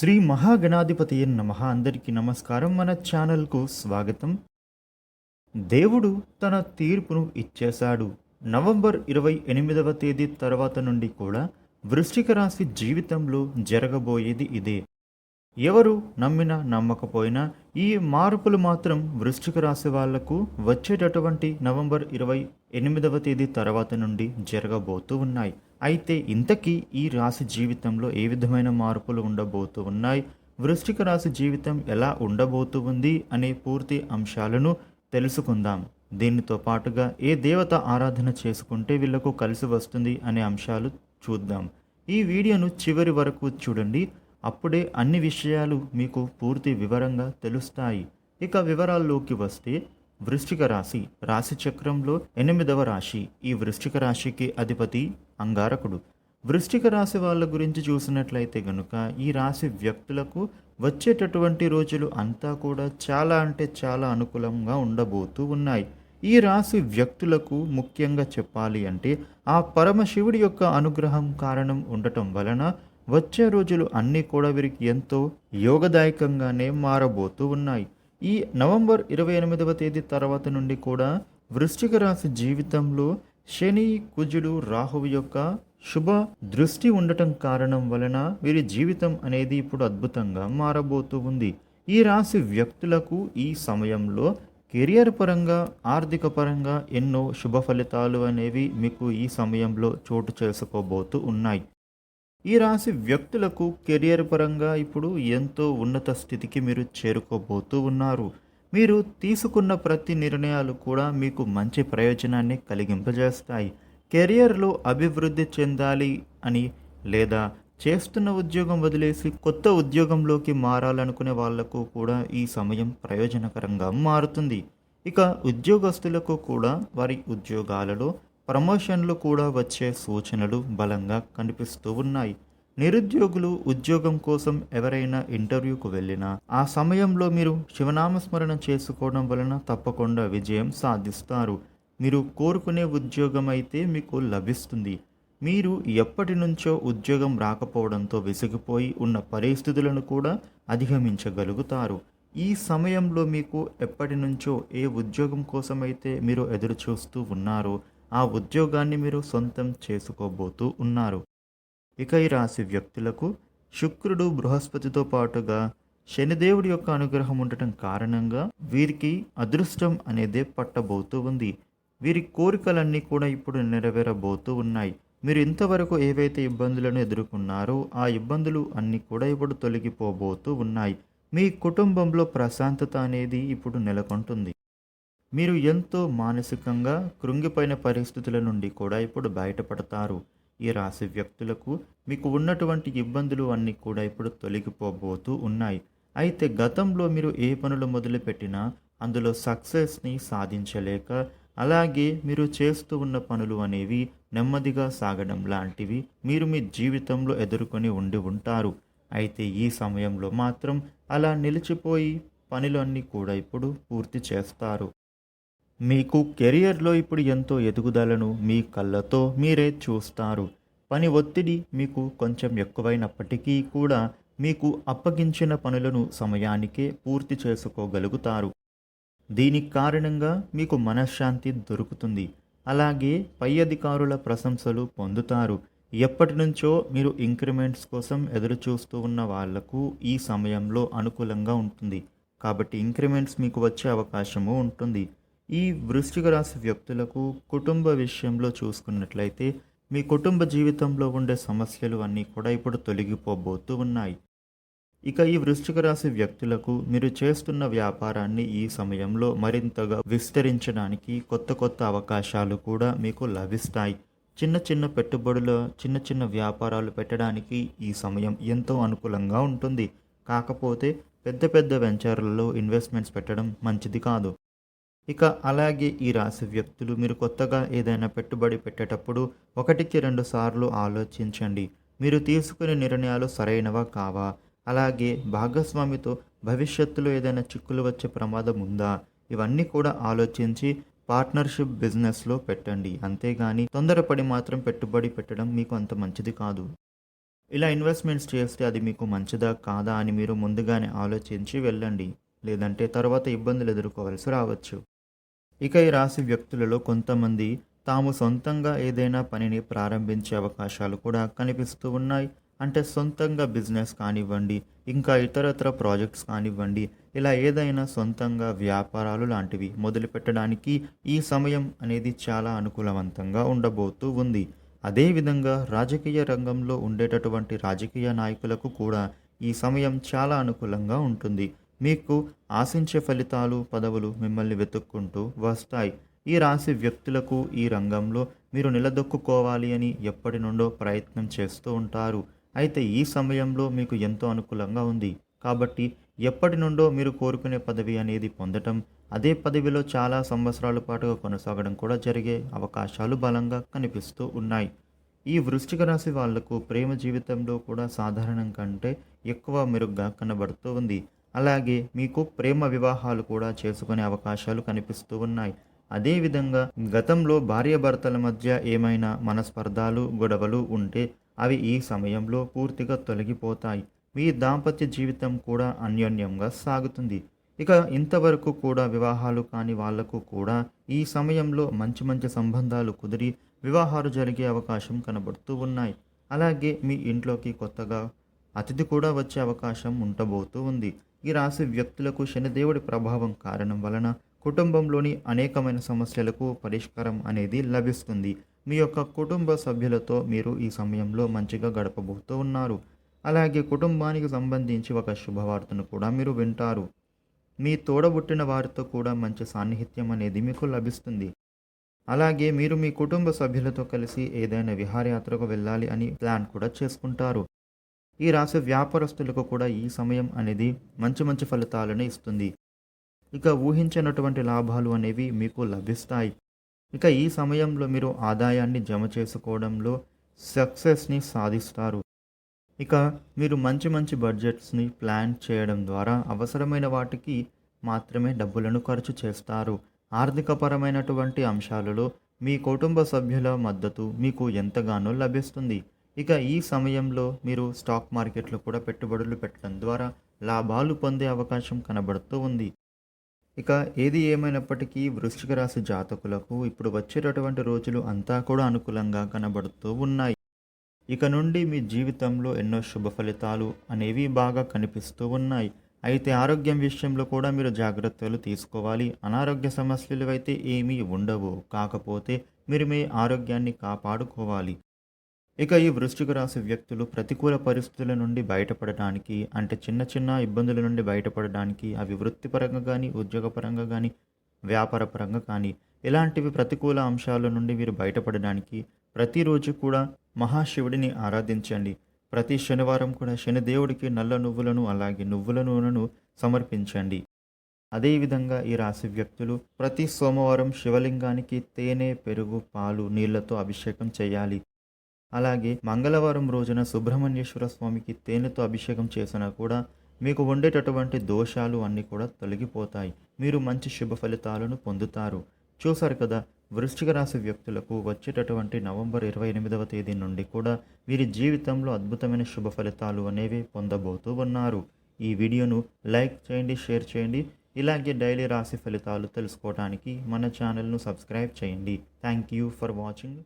శ్రీ మహాగణాధిపతి నమ. అందరికీ నమస్కారం. మన ఛానల్కు స్వాగతం. దేవుడు తన తీర్పును ఇచ్చేశాడు. నవంబర్ ఇరవై ఎనిమిదవ తేదీ తర్వాత నుండి కూడా వృశ్చిక రాశి జీవితంలో జరగబోయేది ఇదే. ఎవరు నమ్మినా నమ్మకపోయినా ఈ మార్పులు మాత్రం వృశ్చిక రాశి వాళ్ళకు వచ్చేటటువంటి నవంబర్ ఇరవై ఎనిమిదవ తేదీ తర్వాత నుండి జరగబోతూ ఉన్నాయి. అయితే ఇంతకీ ఈ రాశి జీవితంలో ఏ విధమైన మార్పులు ఉండబోతూ ఉన్నాయి? వృష్టిక రాశి జీవితం ఎలా ఉండబోతూ ఉంది? అనే పూర్తి అంశాలను తెలుసుకుందాం. దీనితో పాటుగా ఏ దేవత ఆరాధన చేసుకుంటే వీళ్ళకు కలిసి వస్తుంది అనే అంశాలు చూద్దాం. ఈ వీడియోను చివరి వరకు చూడండి. అప్పుడే అన్ని విషయాలు మీకు పూర్తి వివరంగా తెలుస్తాయి. ఇక వివరాల్లోకి వస్తే వృశ్చిక రాశి రాశి చక్రంలో ఎనిమిదవ రాశి. ఈ వృశ్చిక రాశికి అధిపతి అంగారకుడు. వృష్టిక రాశి వాళ్ళ గురించి చూసినట్లయితే గనుక ఈ రాశి వ్యక్తులకు వచ్చేటటువంటి రోజులు అంతా కూడా చాలా అంటే చాలా అనుకూలంగా ఉండబోతూ ఉన్నాయి. ఈ రాశి వ్యక్తులకు ముఖ్యంగా చెప్పాలి అంటే ఆ పరమశివుడి యొక్క అనుగ్రహం కారణం ఉండటం వలన వచ్చే రోజులు అన్నీ కూడా వీరికి ఎంతో యోగదాయకంగానే మారబోతూ ఉన్నాయి. ఈ నవంబర్ ఇరవై ఎనిమిదవ తేదీ తర్వాత నుండి కూడా వృశ్చిక రాశి జీవితంలో శని కుజుడు రాహువు యొక్క శుభ దృష్టి ఉండటం కారణం వలన వీరి జీవితం అనేది ఇప్పుడు అద్భుతంగా మారబోతూ ఉంది. ఈ రాశి వ్యక్తులకు ఈ సమయంలో కెరియర్ పరంగా ఆర్థిక పరంగా ఎన్నో శుభ ఫలితాలు అనేవి మీకు ఈ సమయంలో చోటు చేసుకోబోతూ ఉన్నాయి. ఈ రాశి వ్యక్తులకు కెరియర్ పరంగా ఇప్పుడు ఎంతో ఉన్నత స్థితికి మీరు చేరుకోబోతూ ఉన్నారు. మీరు తీసుకున్న ప్రతి నిర్ణయాలు కూడా మీకు మంచి ప్రయోజనాన్ని కలిగింపజేస్తాయి. కెరియర్లో అభివృద్ధి చెందాలి అని లేదా చేస్తున్న ఉద్యోగం వదిలేసి కొత్త ఉద్యోగంలోకి మారాలనుకునే వాళ్ళకు కూడా ఈ సమయం ప్రయోజనకరంగా మారుతుంది. ఇక ఉద్యోగస్తులకు కూడా వారి ఉద్యోగాలలో ప్రమోషన్లు కూడా వచ్చే సూచనలు బలంగా కనిపిస్తూ ఉన్నాయి. నిరుద్యోగులు ఉద్యోగం కోసం ఎవరైనా ఇంటర్వ్యూకు వెళ్ళినా ఆ సమయంలో మీరు శివనామస్మరణ చేసుకోవడం వలన తప్పకుండా విజయం సాధిస్తారు. మీరు కోరుకునే ఉద్యోగం అయితే మీకు లభిస్తుంది. మీరు ఎప్పటి నుంచో ఉద్యోగం రాకపోవడంతో విసిగిపోయి ఉన్న పరిస్థితులను కూడా అధిగమించగలుగుతారు. ఈ సమయంలో మీకు ఎప్పటి నుంచో ఏ ఉద్యోగం కోసమైతే మీరు ఎదురు చూస్తూ ఉన్నారో ఆ ఉద్యోగాన్ని మీరు సొంతం చేసుకోబోతూ ఉన్నారు. ఇక ఈ రాశి వ్యక్తులకు శుక్రుడు బృహస్పతితో పాటుగా శనిదేవుడి యొక్క అనుగ్రహం ఉండటం కారణంగా వీరికి అదృష్టం అనేదే పట్టబోతూ ఉంది. వీరి కోరికలన్నీ కూడా ఇప్పుడు నెరవేరబోతూ ఉన్నాయి. మీరు ఇంతవరకు ఏవైతే ఇబ్బందులను ఎదుర్కొన్నారో ఆ ఇబ్బందులు అన్నీ కూడా ఇప్పుడు తొలగిపోబోతూ ఉన్నాయి. మీ కుటుంబంలో ప్రశాంతత అనేది ఇప్పుడు నెలకొంటుంది. మీరు ఎంతో మానసికంగా కృంగిపోయిన పరిస్థితుల నుండి కూడా ఇప్పుడు బయటపడతారు. ఈ రాశి వ్యక్తులకు మీకు ఉన్నటువంటి ఇబ్బందులు అన్నీ కూడా ఇప్పుడు తొలగిపోబోతూ ఉన్నాయి. అయితే గతంలో మీరు ఏ పనులు మొదలుపెట్టినా అందులో సక్సెస్ని సాధించలేక అలాగే మీరు చేస్తూ ఉన్న పనులు అనేవి నెమ్మదిగా సాగడం లాంటివి మీరు మీ జీవితంలో ఎదుర్కొని ఉండి ఉంటారు. అయితే ఈ సమయంలో మాత్రం అలా నిలిచిపోయి పనులన్నీ కూడా ఇప్పుడు పూర్తి చేస్తారు. మీకు కెరియర్లో ఇప్పుడు ఎంతో ఎదుగుదలను మీ కళ్ళతో మీరే చూస్తారు. పని ఒత్తిడి మీకు కొంచెం ఎక్కువైనప్పటికీ కూడా మీకు అప్పగించిన పనులను సమయానికే పూర్తి చేసుకోగలుగుతారు. దీనికి కారణంగా మీకు మనశ్శాంతి దొరుకుతుంది. అలాగే పై అధికారుల ప్రశంసలు పొందుతారు. ఎప్పటి నుంచో మీరు ఇంక్రిమెంట్స్ కోసం ఎదురు చూస్తూ ఉన్న వాళ్ళకు ఈ సమయంలో అనుకూలంగా ఉంటుంది. కాబట్టి ఇంక్రిమెంట్స్ మీకు వచ్చే అవకాశము ఉంటుంది. ఈ వృశ్చిక రాశి వ్యక్తులకు కుటుంబ విషయంలో చూసుకున్నట్లయితే మీ కుటుంబ జీవితంలో ఉండే సమస్యలు అన్నీ కూడా ఇప్పుడు తొలగిపోబోతూ ఉన్నాయి. ఇక ఈ వృశ్చిక రాశి వ్యక్తులకు మీరు చేస్తున్న వ్యాపారాన్ని ఈ సమయంలో మరింతగా విస్తరించడానికి కొత్త కొత్త అవకాశాలు కూడా మీకు లభిస్తాయి. చిన్న చిన్న పెట్టుబడుల చిన్న చిన్న వ్యాపారాలు పెట్టడానికి ఈ సమయం ఎంతో అనుకూలంగా ఉంటుంది. కాకపోతే పెద్ద పెద్ద వెంచర్లలో ఇన్వెస్ట్మెంట్స్ పెట్టడం మంచిది కాదు. ఇక అలాగే ఈ రాశి వ్యక్తులు మీరు కొత్తగా ఏదైనా పెట్టుబడి పెట్టేటప్పుడు ఒకటికి రెండు సార్లు ఆలోచించండి. మీరు తీసుకునే నిర్ణయాలు సరైనవా కావా? అలాగే భాగస్వామితో భవిష్యత్తులో ఏదైనా చిక్కులు వచ్చే ప్రమాదం ఉందా? ఇవన్నీ కూడా ఆలోచించి పార్ట్నర్షిప్ బిజినెస్లో పెట్టండి. అంతేగాని తొందరపడి మాత్రం పెట్టుబడి పెట్టడం మీకు అంత మంచిది కాదు. ఇలా ఇన్వెస్ట్మెంట్స్ చేస్తే అది మీకు మంచిదా కాదా అని మీరు ముందుగానే ఆలోచించి వెళ్ళండి. లేదంటే తర్వాత ఇబ్బందులు ఎదుర్కోవాల్సి రావచ్చు. ఇక ఈ రాశి వ్యక్తులలో కొంతమంది తాము సొంతంగా ఏదైనా పనిని ప్రారంభించే అవకాశాలు కూడా కనిపిస్తూ ఉన్నాయి. అంటే సొంతంగా బిజినెస్ కానివ్వండి ఇంకా ఇతరత్ర ప్రాజెక్ట్స్ కానివ్వండి ఇలా ఏదైనా సొంతంగా వ్యాపారాలు లాంటివి మొదలుపెట్టడానికి ఈ సమయం అనేది చాలా అనుకూలవంతంగా ఉండబోతూ ఉంది. అదేవిధంగా రాజకీయ రంగంలో ఉండేటటువంటి రాజకీయ నాయకులకు కూడా ఈ సమయం చాలా అనుకూలంగా ఉంటుంది. మీకు ఆశించే ఫలితాలు పదవులు మిమ్మల్ని వెతుక్కుంటూ వస్తాయి. ఈ రాశి వ్యక్తులకు ఈ రంగంలో మీరు నిలదొక్కుకోవాలి అని ఎప్పటి నుండో ప్రయత్నం చేస్తూ ఉంటారు. అయితే ఈ సమయంలో మీకు ఎంతో అనుకూలంగా ఉంది. కాబట్టి ఎప్పటి నుండో మీరు కోరుకునే పదవి అనేది పొందటం అదే పదవిలో చాలా సంవత్సరాల పాటుగా కొనసాగడం కూడా జరిగే అవకాశాలు బలంగా కనిపిస్తూ ఉన్నాయి. ఈ వృశ్చిక రాశి వాళ్ళకు ప్రేమ జీవితంలో కూడా సాధారణం కంటే ఎక్కువ మెరుగ్గా కనబడుతూ ఉంది. అలాగే మీకు ప్రేమ వివాహాలు కూడా చేసుకునే అవకాశాలు కనిపిస్తూ ఉన్నాయి. అదేవిధంగా గతంలో భార్యాభర్తల మధ్య ఏమైనా మనస్పర్ధాలు గొడవలు ఉంటే అవి ఈ సమయంలో పూర్తిగా తొలగిపోతాయి. మీ దాంపత్య జీవితం కూడా అన్యోన్యంగా సాగుతుంది. ఇక ఇంతవరకు కూడా వివాహాలు కాని వాళ్ళకు కూడా ఈ సమయంలో మంచి మంచి సంబంధాలు కుదిరి వివాహాలు జరిగే అవకాశం కనబడుతూ ఉన్నాయి. అలాగే మీ ఇంట్లోకి కొత్తగా అతిథి కూడా వచ్చే అవకాశం ఉండబోతూ ఉంది. ఈ రాశి వ్యక్తులకు శనిదేవుడి ప్రభావం కారణం వలన కుటుంబంలోని అనేకమైన సమస్యలకు పరిష్కారం అనేది లభిస్తుంది. మీ యొక్క కుటుంబ సభ్యులతో మీరు ఈ సమయంలో మంచిగా గడపబోతూ ఉన్నారు. అలాగే కుటుంబానికి సంబంధించి ఒక శుభవార్తను కూడా మీరు వింటారు. మీ తోడబుట్టిన వారితో కూడా మంచి సాన్నిహిత్యం అనేది మీకు లభిస్తుంది. అలాగే మీరు మీ కుటుంబ సభ్యులతో కలిసి ఏదైనా విహారయాత్రకు వెళ్ళాలి అని ప్లాన్ కూడా చేసుకుంటారు. ఈ రాశి వ్యాపారస్తులకు కూడా ఈ సమయం అనేది మంచి మంచి ఫలితాలను ఇస్తుంది. ఇక ఊహించినటువంటి లాభాలు అనేవి మీకు లభిస్తాయి. ఇక ఈ సమయంలో మీరు ఆదాయాన్ని జమ చేసుకోవడంలో సక్సెస్ని సాధిస్తారు. ఇక మీరు మంచి మంచి బడ్జెట్స్ని ప్లాన్ చేయడం ద్వారా అవసరమైన వాటికి మాత్రమే డబ్బులను ఖర్చు చేస్తారు. ఆర్థికపరమైనటువంటి అంశాలలో మీ కుటుంబ సభ్యుల మద్దతు మీకు ఎంతగానో లభిస్తుంది. ఇక ఈ సమయంలో మీరు స్టాక్ మార్కెట్లో కూడా పెట్టుబడులు పెట్టడం ద్వారా లాభాలు పొందే అవకాశం కనబడుతూ ఉంది. ఇక ఏది ఏమైనప్పటికీ వృశ్చిక రాశి జాతకులకు ఇప్పుడు వచ్చేటటువంటి రోజులు అంతా కూడా అనుకూలంగా కనబడుతూ ఉన్నాయి. ఇక నుండి మీ జీవితంలో ఎన్నో శుభ ఫలితాలు అనేవి బాగా కనిపిస్తూ ఉన్నాయి. అయితే ఆరోగ్యం విషయంలో కూడా మీరు జాగ్రత్తలు తీసుకోవాలి. అనారోగ్య సమస్యలు అయితే ఏమీ ఉండవు. కాకపోతే మీరు మీ ఆరోగ్యాన్ని కాపాడుకోవాలి. ఇక ఈ వృశ్చిక రాశి వ్యక్తులు ప్రతికూల పరిస్థితుల నుండి బయటపడడానికి అంటే చిన్న చిన్న ఇబ్బందుల నుండి బయటపడడానికి అవి వృత్తిపరంగా కానీ ఉద్యోగపరంగా కానీ వ్యాపారపరంగా కానీ ఇలాంటివి ప్రతికూల అంశాల నుండి వీరు బయటపడడానికి ప్రతిరోజు కూడా మహాశివుడిని ఆరాధించండి. ప్రతి శనివారం కూడా శనిదేవుడికి నల్ల నువ్వులను అలాగే నువ్వుల నూనెను సమర్పించండి. అదేవిధంగా ఈ రాశి వ్యక్తులు ప్రతి సోమవారం శివలింగానికి తేనె పెరుగు పాలు నీళ్ళతో అభిషేకం చేయాలి. అలాగే మంగళవారం రోజున సుబ్రహ్మణ్యేశ్వర స్వామికి తేనెతో అభిషేకం చేసినా కూడా మీకు ఉండేటటువంటి దోషాలు అన్నీ కూడా తొలగిపోతాయి. మీరు మంచి శుభ ఫలితాలను పొందుతారు. చూసారు కదా వృశ్చిక రాశి వ్యక్తులకు వచ్చేటటువంటి నవంబర్ ఇరవై ఎనిమిదవ తేదీ నుండి కూడా వీరి జీవితంలో అద్భుతమైన శుభ ఫలితాలు అనేవి పొందబోతూ ఉన్నారు. ఈ వీడియోను లైక్ చేయండి షేర్ చేయండి. ఇలాగే డైలీ రాశి ఫలితాలు తెలుసుకోవడానికి మన ఛానల్ను సబ్స్క్రైబ్ చేయండి. Thank you for watching.